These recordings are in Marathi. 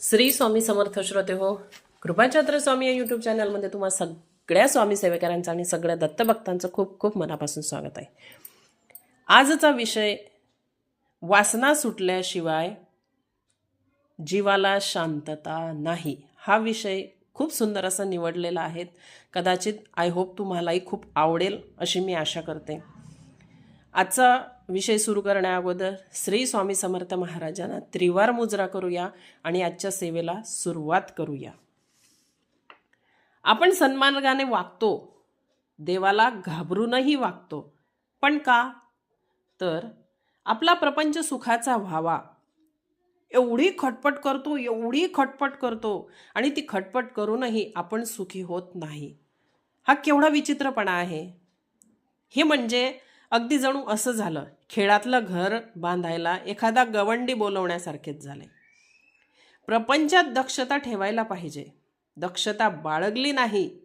श्री स्वामी समर्थ श्रोते हो कृपाछत्र स्वामी या यूट्यूब चॅनलमध्ये तुम्हा सगळ्या स्वामी सेवेकरांचं आणि सगळ्या दत्तभक्तांचं खूप खूप मनापासून स्वागत आहे. आजचा विषय वासना सुटल्याशिवाय जीवाला शांतता नाही. हा विषय खूप सुंदर असा निवडलेला आहे. कदाचित आय होप तुम्हालाही खूप आवडेल अशी मी आशा करते. आजचा विषय सुरू करण्याअगोदर श्री स्वामी समर्थ महाराजांना त्रिवार मुजरा करूया आणि आजच्या सेवेला सुरुवात करूया. आपण सन्मार्गाने वागतो देवाला घाबरूनही वागतो. पण का? तर आपला प्रपंच सुखाचा व्हावा. एवढी खटपट करतो एवढी खटपट करतो आणि ती खटपट करूनही आपण सुखी होत नाही. हा केवढा विचित्रपणा आहे. हे म्हणजे अगदी जणू असं झालं. खेळातलं घर बांधायला एखादा गवंडी बोलवण्यासारखेच झाले. प्रपंचात दक्षता ठेवायला पाहिजे. दक्षता बाळगली नाही.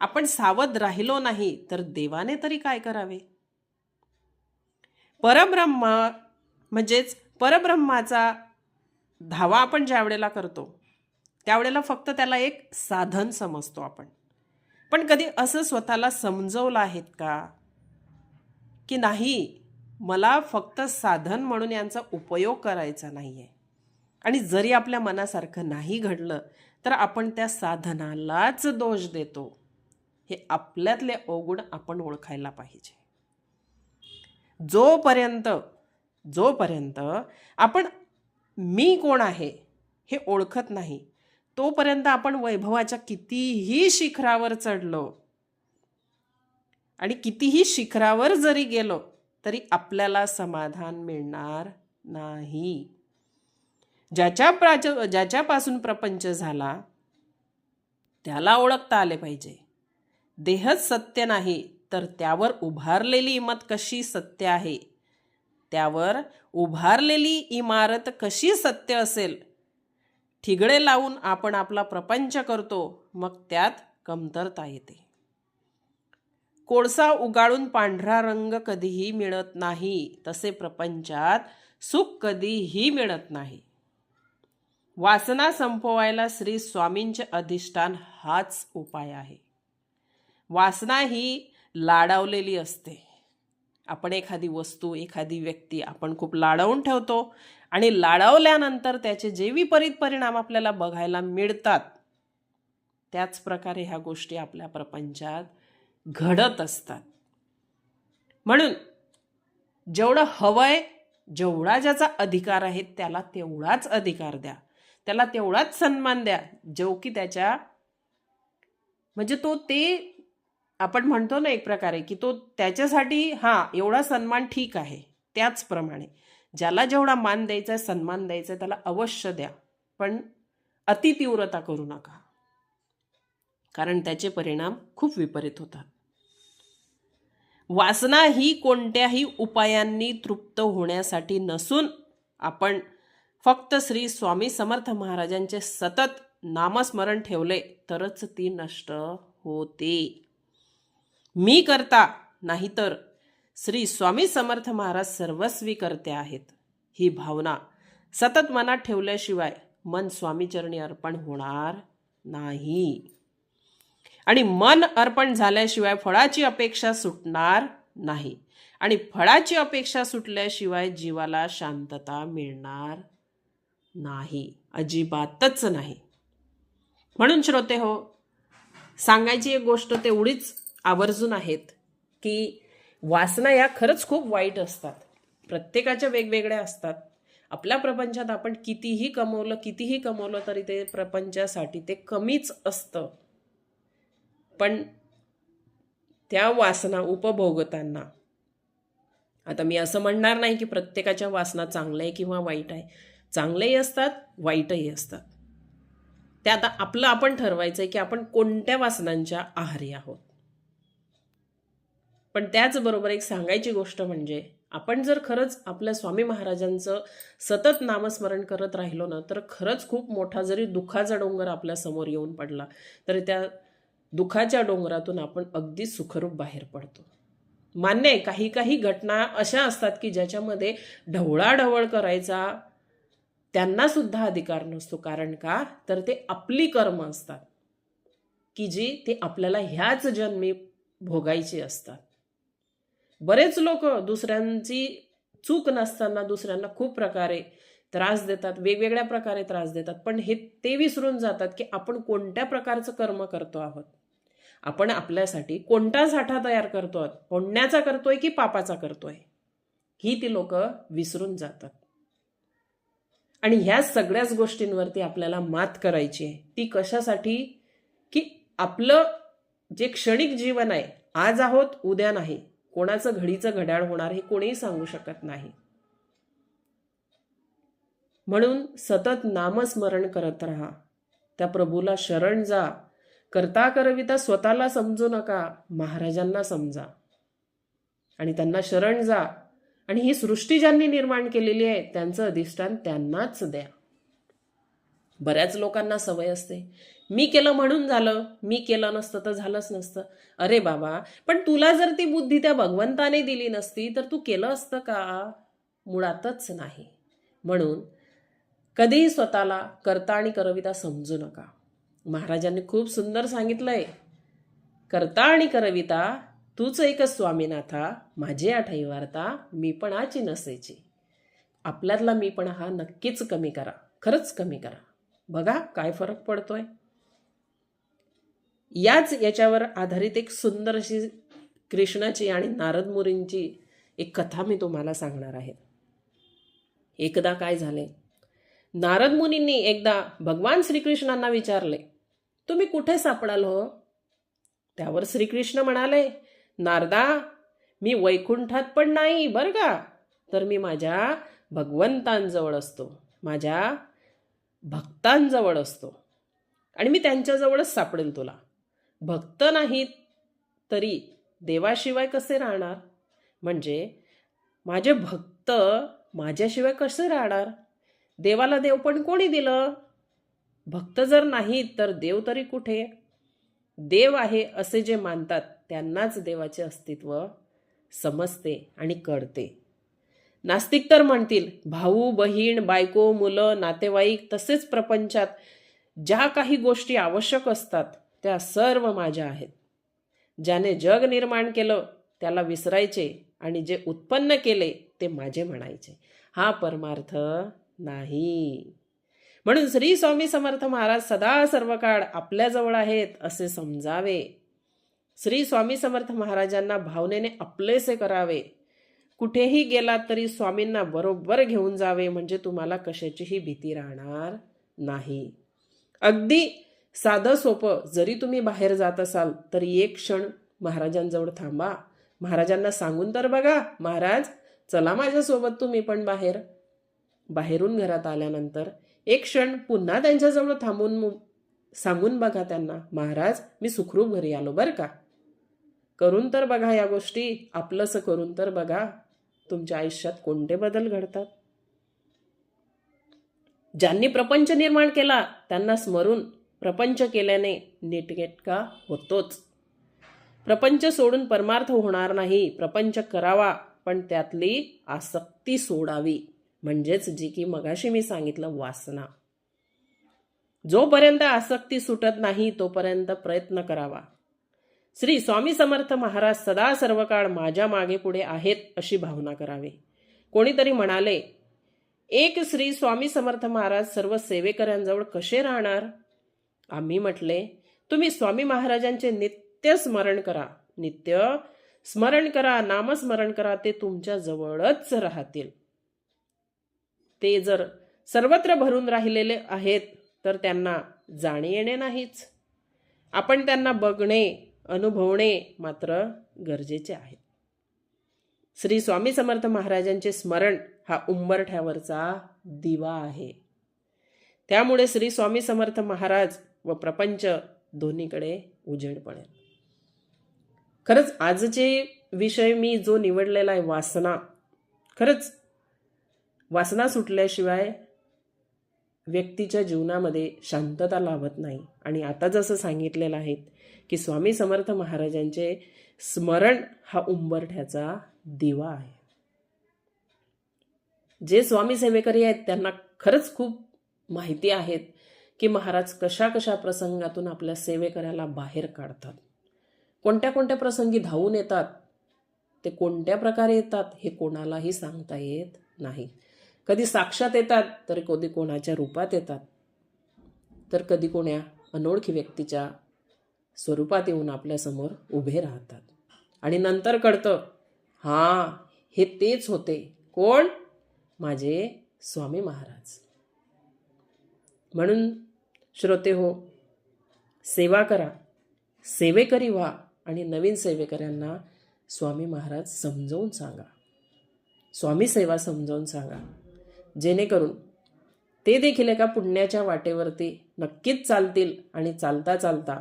आपण सावध राहिलो नाही तर देवाने तरी काय करावे? परब्रह्मा म्हणजेच परब्रह्माचा धावा आपण ज्या वेळेला करतो त्यावेळेला फक्त त्याला एक साधन समजतो आपण. पण कधी असं स्वतःला समजवलं आहेत का? की नाही मला फक्त साधन म्हणून यांचा उपयोग करायचा नाही आहे आणि जरी आपल्या मनासारखं नाही घडलं तर आपण त्या साधनालाच दोष देतो. हे आपल्यातले अवगुण आपण ओळखायला पाहिजे. जोपर्यंत जोपर्यंत आपण मी कोण आहे हे ओळखत नाही तोपर्यंत आपण वैभवाच्या कितीही शिखरावर चढलो आणि कितीही शिखरावर जरी गेलो तरी आपल्याला समाधान मिळणार नाही. ज्याच्या प्राच ज्याच्यापासून प्रपंच झाला त्याला ओळखता आले पाहिजे. देहच सत्य नाही तर त्यावर उभारलेली इमत कशी सत्य आहे? त्यावर उभारलेली इमारत कशी सत्य असेल? ठिगळे लावून आपण आपला प्रपंच करतो मग त्यात कमतरता येते. कोळसा उगाळून पांढरा रंग कधीही मिळत नाही तसे प्रपंचात सुख कधीही मिळत नाही. वासना संपवायला श्री स्वामींचे अधिष्ठान हाच उपाय आहे. वासना ही लाडावलेली असते. आपण एखादी वस्तू एखादी व्यक्ती आपण खूप लाडवून ठेवतो आणि लाडवल्यानंतर त्याचे जे विपरीत परिणाम आपल्याला बघायला मिळतात त्याच प्रकारे ह्या गोष्टी आपल्या प्रपंचात घडत असतात. म्हणून जेवढं हवंय जेवढा ज्याचा अधिकार आहे त्याला तेवढाच अधिकार द्या. त्याला तेवढाच सन्मान द्या जो की त्याच्या म्हणजे तो ते आपण म्हणतो ना एक प्रकारे की तो त्याच्यासाठी हां एवढा सन्मान ठीक आहे त्याचप्रमाणे. ज्याला जेवढा मान द्यायचा आहे सन्मान द्यायचा आहे त्याला अवश्य द्या पण अतितीव्रता करू नका. कारण त्याचे परिणाम खूप विपरीत होतात. वासना ही कोणत्याही उपायांनी तृप्त होण्यासाठी नसून आपण फक्त श्री स्वामी समर्थ महाराजांचे सतत नामस्मरण ठेवले तरच ती नष्ट होते. मी करता नाहीतर श्री स्वामी समर्थ महाराज सर्वस्वी करते आहेत ही भावना सतत मनात ठेवल्याशिवाय मन स्वामीचरणी अर्पण होणार नाही. आणि मन अर्पण झाल्याशिवाय फळाची अपेक्षा सुटणार नाही. आणि फळाची अपेक्षा सुटल्याशिवाय जीवाला शांतता मिळणार नाही. अजिबातच नाही. म्हणून श्रोते हो सांगायची एक गोष्ट तेवढीच आवर्जून आहेत की वासना या खरंच खूप वाईट असतात. प्रत्येकाच्या वेगवेगळ्या असतात. आपल्या प्रपंचात आपण कितीही कमवलं कितीही कमवलं तरी ते प्रपंचासाठी ते कमीच असतं. पण त्या वासना उपभोगताना आता मी असं म्हणणार नाही की प्रत्येकाच्या वासना चांगल्या आहे किंवा वाईट आहे. चांगलेही असतात वाईटही असतात. ते आता आपलं आपण ठरवायचं आहे की आपण कोणत्या वासनांच्या आहारी आहोत. पण त्याचबरोबर एक सांगायची गोष्ट म्हणजे आपण जर खरंच आपल्या स्वामी महाराजांचं सतत नामस्मरण करत राहिलो ना तर खरंच खूप मोठा जरी दुःखाचा डोंगर आपल्यासमोर येऊन पडला तरी त्या दुःखाच्या डोंगरातून आपण अगदी सुखरूप बाहेर पडतो. मान्य आहे काही काही घटना अशा असतात की ज्याच्यामध्ये ढवळाढवळ करायचा त्यांना सुद्धा अधिकार नसतो. कारण का? तर ते आपली कर्म असतात की जी ते आपल्याला ह्याच जन्मी भोगायची असतात. बरेच लोक दुसऱ्यांची चूक नसताना दुसऱ्यांना खूप प्रकारे त्रास देतात वेगवेगळ्या प्रकारे त्रास देतात. पण हे ते विसरून जातात की आपण कोणत्या प्रकारचं कर्म करतो आहोत? आपण आपल्यासाठी कोणता साठा तयार करतो आहोत पुण्याचा करतोय की पापाचा करतोय? ही ती लोक विसरून जातात. आणि ह्या सगळ्याच गोष्टींवरती आपल्याला मात करायची आहे. ती कशासाठी? की आपलं जे क्षणिक जीवन आहे आज आहोत उद्या नाही. कोणाचं घडीचं घड्याळ होणार हे कोणीही सांगू शकत नाही. म्हणून सतत नामस्मरण करत राहा. त्या प्रभूला शरण जा. करता करविता स्वतःला समजू नका महाराजांना समजा. आणि त्यांना शरण जा. आणि ही सृष्टी ज्यांनी निर्माण केलेली आहे त्यांचं अधिष्ठान त्यांनाच द्या. बऱ्याच लोकांना सवय असते. मी केलं म्हणून झालं मी केलं नसतं तर झालंच नसतं. अरे बाबा पण तुला जर ती बुद्धी त्या भगवंताने दिली नसती तर तू केलं असतं का? मुळातच नाही. म्हणून कधीही स्वतःला करता आणि करविता समजू नका. महाराजांनी खूप सुंदर सांगितलंय. करता आणि करविता तूच एकच स्वामीनाथा माझे आठई वार्ता मी पण आची नसायची आपल्यातला मी पण हा नक्कीच कमी करा खरंच कमी करा. बघा काय फरक पडतोय. याच याच्यावर आधारित एक सुंदर अशी कृष्णाची आणि नारद मुरींची एक कथा मी तुम्हाला सांगणार आहे. एकदा काय झाले? नारद मुनींनी एकदा भगवान श्रीकृष्णांना विचारले तुम्ही कुठे सापडाल हो? त्यावर श्रीकृष्ण म्हणाले नारदा मी वैकुंठात पण नाही बरं का? तर मी माझ्या भगवंतांजवळ असतो. माझ्या भक्तांजवळ असतो. आणि मी त्यांच्याजवळच सापडेल तुला. भक्त नाहीत तरी देवाशिवाय कसे राहणार? म्हणजे माझे भक्त माझ्याशिवाय कसे राहणार? देवाला देव पण कोणी दिलं? भक्त जर नाहीत तर देव तरी कुठे? देव आहे असे जे मानतात त्यांनाच देवाचे अस्तित्व समजते आणि कळते. नास्तिक तर म्हणतील भाऊ बहीण बायको मुलं नातेवाईक तसेच प्रपंचात ज्या काही गोष्टी आवश्यक असतात त्या सर्व माझ्या आहेत. ज्याने जग निर्माण केलं त्याला विसरायचे आणि जे उत्पन्न केले ते माझे म्हणायचे. हा परमार्थ नाही. म्हणून श्री स्वामी समर्थ महाराज सदा सर्व काळ आपल्याजवळ आहेत असे समजावे. श्री स्वामी समर्थ महाराजांना भावनेने आपलेसे करावे. कुठेही गेलात तरी स्वामींना बरोबर घेऊन जावे म्हणजे तुम्हाला कशाचीही भीती राहणार नाही. अगदी साधं सोपं जरी तुम्ही बाहेर जात असाल तरी एक क्षण महाराजांजवळ थांबा. महाराजांना सांगून तर बघा महाराज चला माझ्यासोबत तुम्ही पण बाहेर. बाहेरून घरात आल्यानंतर एक क्षण पुन्हा त्यांच्याजवळ थांबून सांगून बघा त्यांना महाराज मी सुखरूप घरी आलो बरं का? करून तर बघा या गोष्टी आपलंसं करून तर बघा तुमच्या आयुष्यात कोणते बदल घडतात? ज्यांनी प्रपंच निर्माण केला त्यांना स्मरून प्रपंच केल्याने नीटनेटका होतोच. प्रपंच सोडून परमार्थ होणार नाही प्रपंच करावा पण त्यातली आसक्ती सोडावी. म्हणजेच जी की मगाशी मी सांगितलं वासना. जोपर्यंत आसक्ती सुटत नाही तोपर्यंत प्रयत्न करावा. श्री स्वामी समर्थ महाराज सदा सर्व काळ माझ्या मागे पुढे आहेत अशी भावना करावी. कोणीतरी म्हणाले एक श्री स्वामी समर्थ महाराज सर्व सेवेकऱ्यांजवळ कसे राहणार? आम्ही म्हटले तुम्ही स्वामी महाराजांचे नित्य स्मरण करा. नित्य स्मरण करा नामस्मरण करा ते तुमच्या जवळच राहतील. ते जर सर्वत्र भरून राहिलेले आहेत तर त्यांना जाणे येणे नाहीच. आपण त्यांना बघणे अनुभवणे मात्र गरजेचे आहे. श्री स्वामी समर्थ महाराजांचे स्मरण हा उंबरठ्यावरचा दिवा आहे. त्यामुळे श्री स्वामी समर्थ महाराज व प्रपंच दोन्हीकडे उजेड पडेल खरंच आजचे विषय मी जो निवडलेला आहे वासना खरंच वासना सुटल्याशिवाय व्यक्तीच्या जीवनामध्ये शांतता लाभत नाही. आणि आता जसं सांगितलेलं आहे की स्वामी समर्थ महाराजांचे स्मरण हा उंबरठ्याचा दिवा आहे. जे स्वामी सेवेकरी आहेत त्यांना खरंच खूप माहिती आहेत की महाराज कशा कशा प्रसंगातून आपल्या सेवेकऱ्याला बाहेर काढतात. कोणत्या कोणत्या प्रसंगी धावून येतात ते कोणत्या प्रकारे येतात हे कोणालाही सांगता येत नाही. कधी साक्षात येतात तर कधी कोणाच्या रूपात येतात. तर कधी कोण्या अनोळखी व्यक्तीच्या स्वरूपात येऊन आपल्यासमोर उभे राहतात. आणि नंतर कळतं हां हे तेच होते. कोण? माझे स्वामी महाराज. म्हणून श्रोते हो सेवा करा. सेवेकरी व्हा आणि नवीन सेवेकऱ्यांना स्वामी महाराज समजावून सांगा. स्वामी सेवा समजावून सांगा. जेणेकरून ते देखील एका पुण्याच्या वाटेवरती नक्कीच चालतील आणि चालता चालता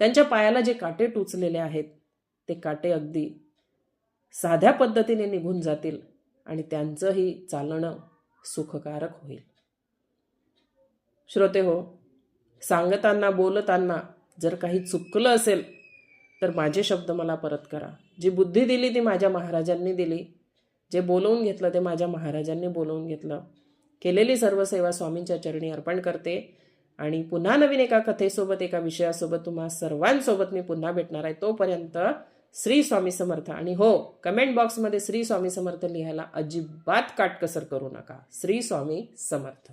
त्यांच्या पायाला जे काटे टुचलेले आहेत ते काटे अगदी साध्या पद्धतीने निघून जातील आणि त्यांचंही चालणं सुखकारक होईल. श्रोते हो सांगताना बोलताना जर काही चुकलं असेल तर माझे शब्द मला परत करा. जी बुद्धी दिली ती माझ्या महाराजांनी दिली जे बोलवून घेतलं ते माझ्या महाराजांनी बोलवून घेतलं. केलेली सर्व सेवा स्वामींच्या चरणी अर्पण करते. आणि पुन्हा नवीन एका कथेसोबत एका विषयासोबत तुम्हा सर्वांसोबत मी पुन्हा भेटणार आहे. तोपर्यंत श्री स्वामी समर्थ. आणि हो कमेंट बॉक्समध्ये श्री स्वामी समर्थ लिहायला अजिबात काटकसर करू नका. श्री स्वामी समर्थ.